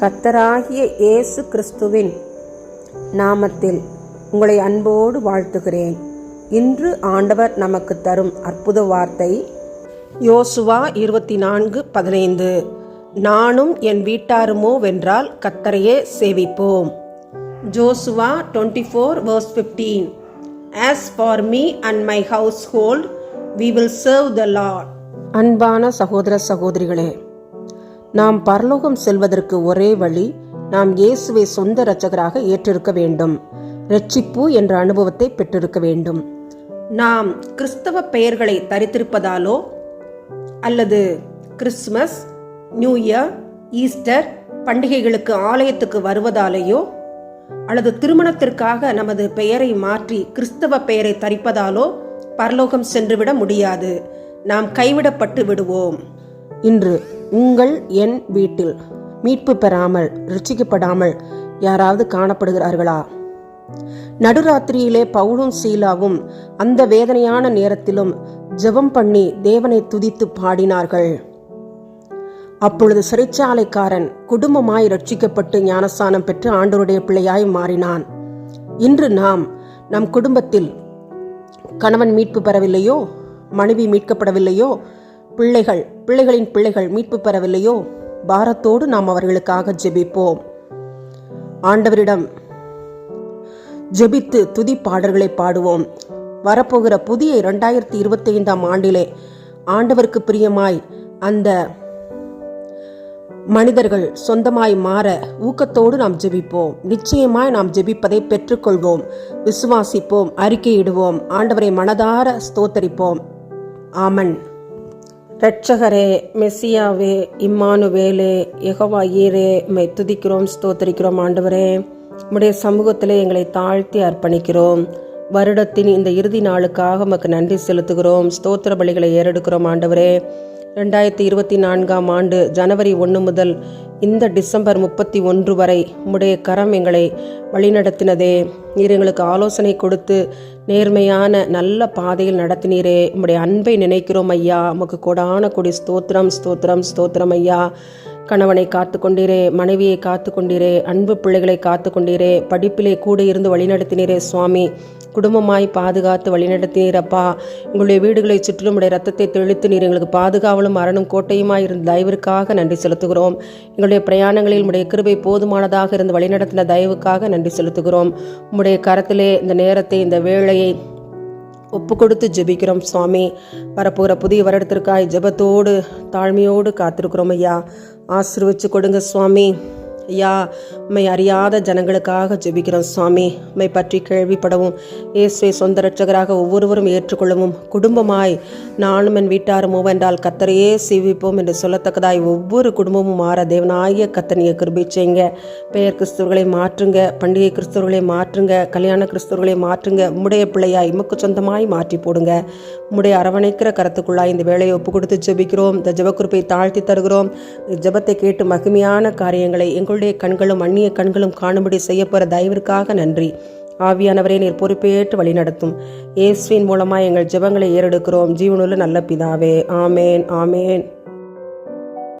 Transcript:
கத்தராகிய இயேசு கிறிஸ்துவின் நாமத்தில் உங்களை அன்போடு வாழ்த்துகிறேன். இன்று ஆண்டவர் நமக்கு தரும் அற்புத வார்த்தை யோசுவா இருபத்தி நான்கு பதினைந்து. நானும் என் வீட்டாருமோ வென்றால் கத்தரையே சேவிப்போம். Joshua twenty four verse fifteen as for me and my household we will serve the Lord அன்பான சகோதர சகோதரிகளே நாம் பரலோகம் செல்வதற்கு ஒரே வழி நாம் இயேசுவை சொந்த இரட்சகராக ஏற்றிருக்க வேண்டும். ரட்சிப்பு என்ற அனுபவத்தை பெற்றிருக்க வேண்டும். நாம் கிறிஸ்தவ பெயர்களை தரித்திருப்பதாலோ அல்லது கிறிஸ்மஸ் நியூ இயர் ஈஸ்டர் பண்டிகைகளுக்கு ஆலயத்துக்கு வருவதாலேயோ அல்லது திருமணத்திற்காக நமது பெயரை மாற்றி கிறிஸ்தவ பெயரை தரிப்பதாலோ பரலோகம் சென்றுவிட முடியாது. நாம் கைவிடப்பட்டு விடுவோம். இன்று உங்கள் என் வீட்டில் மீட்பு பெறாமல் ரட்சிக்கப்படாமல் யாராவது காணப்படுகிறார்களா? நடுராத்திரியிலே பவுலும் சீலாவும் அந்த வேதனையான நேரத்திலும் ஜெபம் பண்ணி தேவனை துதித்து பாடினார்கள். அப்பொழுது சிறைச்சாலைக்காரன் குடும்பமாய் ரட்சிக்கப்பட்டு ஞானஸ்தானம் பெற்று ஆண்டோருடைய பிள்ளையாய் மாறினான். இன்று நாம் நம் குடும்பத்தில் கணவன் மீட்பு பெறவில்லையோ மனைவி மீட்கப்படவில்லையோ பிள்ளைகள் பிள்ளைகளின் பிள்ளைகள் மீட்பு பெறவில்லையோ? பாரத்தோடு நாம் அவர்களுக்காக ஜெபிப்போம். ஆண்டவரிடம் ஜெபித்து துதி பாடல்களை பாடுவோம். வரப்போகிற புதிய இரண்டாயிரத்தி இருபத்தி ஐந்தாம் ஆண்டிலே ஆண்டவருக்கு பிரியமாய் அந்த மனிதர்கள் சொந்தமாய் மாற ஊக்கத்தோடு நாம் ஜெபிப்போம். நிச்சயமாய் நாம் ஜெபிப்பதை பெற்றுக்கொள்வோம். விசுவாசிப்போம் அறிக்கையிடுவோம். ஆண்டவரை மனதார ஸ்தோத்தரிப்போம். ஆமன். ரட்சகரே மெஸ்ஸியாவே இம்மானுவேலே எகவா ஈரே மை துதிக்கிறோம் ஸ்தோத்தரிக்கிறோம் ஆண்டவரே. உம்முடைய சமூகத்திலே எங்களை தாழ்த்தி அர்ப்பணிக்கிறோம். வருடத்தின் இந்த இறுதி நாளுக்காக உமக்கு நன்றி செலுத்துகிறோம். ஸ்தோத்திர பலிகளை ஏறெடுக்கிறோம் ஆண்டவரே. ரெண்டாயிரத்தி இருபத்தி நான்காம் ஆண்டு ஜனவரி ஒன்று முதல் இந்த டிசம்பர் முப்பத்தி ஒன்று வரை உம்முடைய கரம் எங்களை வழிநடத்தினதே. நீர் எங்களுக்கு ஆலோசனை கொடுத்து நேர்மையான நல்ல பாதையில் நடத்தினீரே. உம்முடைய அன்பை நினைக்கிறோம் ஐயா. உமக்கு கொடான கொடி ஸ்தோத்திரம் ஸ்தோத்திரம் ஸ்தோத்திரம் ஐயா. கணவனை காத்து கொண்டீரே மனைவியை காத்து கொண்டீரே அன்பு பிள்ளைகளை காத்து கொண்டீரே படிப்பிலே கூட இருந்து வழிநடத்தினீரே சுவாமி. குடும்பமாய் பாதுகாத்து வழிநடத்தினீரப்பா உங்களுடைய வீடுகளை சுற்றிலும் உடைய ரத்தத்தை தெளித்து நீர் எங்களுக்கு பாதுகாவலும் அரணும் கோட்டையுமாய் இருந்த தயவிற்காக நன்றி செலுத்துகிறோம். எங்களுடைய பிரயாணங்களில் உடைய கிருபை போதுமானதாக இருந்து வழிநடத்தின தயவுக்காக நன்றி செலுத்துகிறோம். உங்களுடைய கரத்திலே இந்த நேரத்தை இந்த வேளையை ஒப்பு கொடுத்து ஜெபிக்கிறோம் சுவாமி. வரப்போகிற புதிய வருடத்திற்காய் ஜெபத்தோடு தாழ்மையோடு காத்திருக்கிறோம் ஐயா. ஆசிர்வச்சு கொடுங்க சுவாமி. ஐயா உம்மை அறியாத ஜனங்களுக்காக ஜெபிக்கிறோம் சுவாமி. உம்மை பற்றி கேள்விப்படவும் இயேசுவை சொந்த ரட்சகராக ஒவ்வொருவரும் ஏற்றுக்கொள்ளவும் குடும்பமாய் நானும் என் வீட்டாரும் மூவென்றால் கத்தரையே சீவிப்போம் என்று சொல்லத்தக்கதாய் ஒவ்வொரு குடும்பமும் மாற தேவனாய கத்தனிய கிருபை செய்யுங்க. பெயர் கிறிஸ்தவர்களை மாற்றுங்க பண்டிகை கிறிஸ்தவர்களை மாற்றுங்க கல்யாண கிறிஸ்தவர்களை மாற்றுங்க உம்முடைய பிள்ளையாய் இமுக்கு சொந்தமாய் மாற்றி போடுங்க. உம்முடைய அரவணைக்கிற கரத்துக்குள்ளாய் இந்த வேலையை ஒப்பு கொடுத்து ஜெபிக்கிறோம். இந்த ஜெபக்குறிப்பை தாழ்த்தி தருகிறோம். ஜெபத்தை கேட்டு மகிமையான காரியங்களை எங்களுடைய கண்களும் அந்நிய கண்களும் காணும்படி செய்யப்போகிற தயவிற்காக நன்றி. ஆவியானவரே நீர் பொறுப்பேற்று வழிநடத்தும். இயேசுவின் மூலமாக எங்கள் ஜெபங்களை ஏறெடுக்கிறோம். ஜீவனுள்ள நல்ல பிதாவே. ஆமேன் ஆமேன்.